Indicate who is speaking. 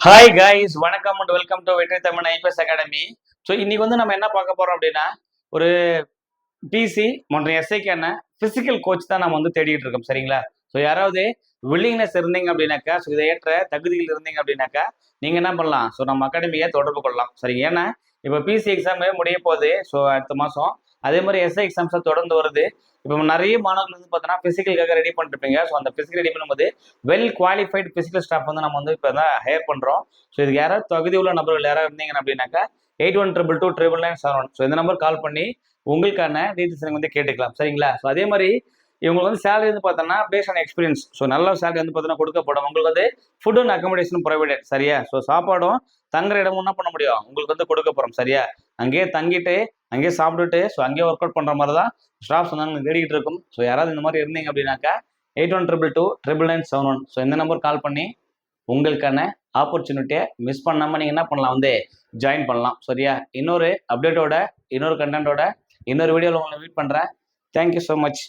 Speaker 1: Hi guys வணக்கம் and welcome to Vetri Tamil IPS academy so இன்னைக்கு வந்து நம்ம என்ன பார்க்க போறோம் அப்படின்னா ஒரு பிசி மற்றும் எஸ்ஐக்கான பிசிக்கல் கோச் தான் நம்ம வந்து தேடிட்டு இருக்கோம் சரிங்களா? ஸோ யாராவது வில்லிங்னஸ் இருந்தீங்க அப்படின்னாக்கா ஸோ இதை ஏற்ற தகுதியில் இருந்தீங்க அப்படின்னாக்கா நீங்க என்ன பண்ணலாம்? ஸோ நம்ம அகாடமியை தொடர்பு கொள்ளலாம் சரி? ஏன்னா இப்போ பிசி எக்ஸாமே முடிய போகுது ஸோ அடுத்த மாதம் அதே மாதிரி எஸ்ஐ எக்ஸாம்ஸை தொடர்ந்து வருது. இப்போ நிறைய மாணவர்கள் வந்து பார்த்தோன்னா ஃபிசிக்கலுக்காக ரெடி பண்ணிருப்பீங்க ஸோ அந்த ஃபிசிக்கல் ரெடி பண்ணும்போது வெல் குவாலிஃபைடு ஃபிசிக்கல் ஸ்டாஃப் வந்து நம்ம வந்து இப்போ தான் ஹையர் பண்ணுறோம் ஸோ இதுக்கு யாராவது தகுதி உள்ள நபர்கள் யாராவது இருந்தீங்க அப்படின்னாக்கா eight one triple two triple nine seven one so இந்த நம்பர் கால் பண்ணி உங்களுக்கான டீட்டெயில்ஸ் நீங்கள் வந்து கேட்டுக்கலாம். சரிங்களா? ஸோ அதே மாதிரி இவங்களுக்கு வந்து சேலரி வந்து பார்த்தோன்னா பேஸ்ட் ஆன் எக்ஸ்பீரியன்ஸ் ஸோ நல்ல சேலரி வந்து பார்த்தோன்னா கொடுக்கப்படும். உங்களுக்கு வந்து ஃபுட் அண்ட் அக்கமடேஷன் ப்ரொவைடட் சரியா? ஸோ சாப்பாடும் தங்குற இடமும் என்ன பண்ண முடியும்? உங்களுக்கு வந்து கொடுக்க போகிறோம் சரியா? அங்கேயே தங்கிட்டு அங்கேயே சாப்பிட்டுட்டு ஸோ அங்கேயே ஒர்க் அவுட் பண்ணுற மாதிரி தான் ஸ்டாஃப்ஸ் வந்து அங்கே தேடிக்கிட்டு இருக்கும். ஸோ யாராவது இந்த மாதிரி இருந்தீங்க அப்படின்னாக்கா eight one triple two triple nine seven one so இந்த நம்பர் கால் பண்ணி உங்களுக்கான ஆப்பர்ச்சுனிட்டியை மிஸ் பண்ணாமல் நீங்கள் என்ன பண்ணலாம்? வந்து ஜாயின் பண்ணலாம். சரியா? இன்னொரு அப்டேட்டோட இன்னொரு கண்டென்ட்டோட இன்னொரு வீடியோவில் உங்களை மீட் பண்ணுறேன் தேங்க்யூ ஸோ மச்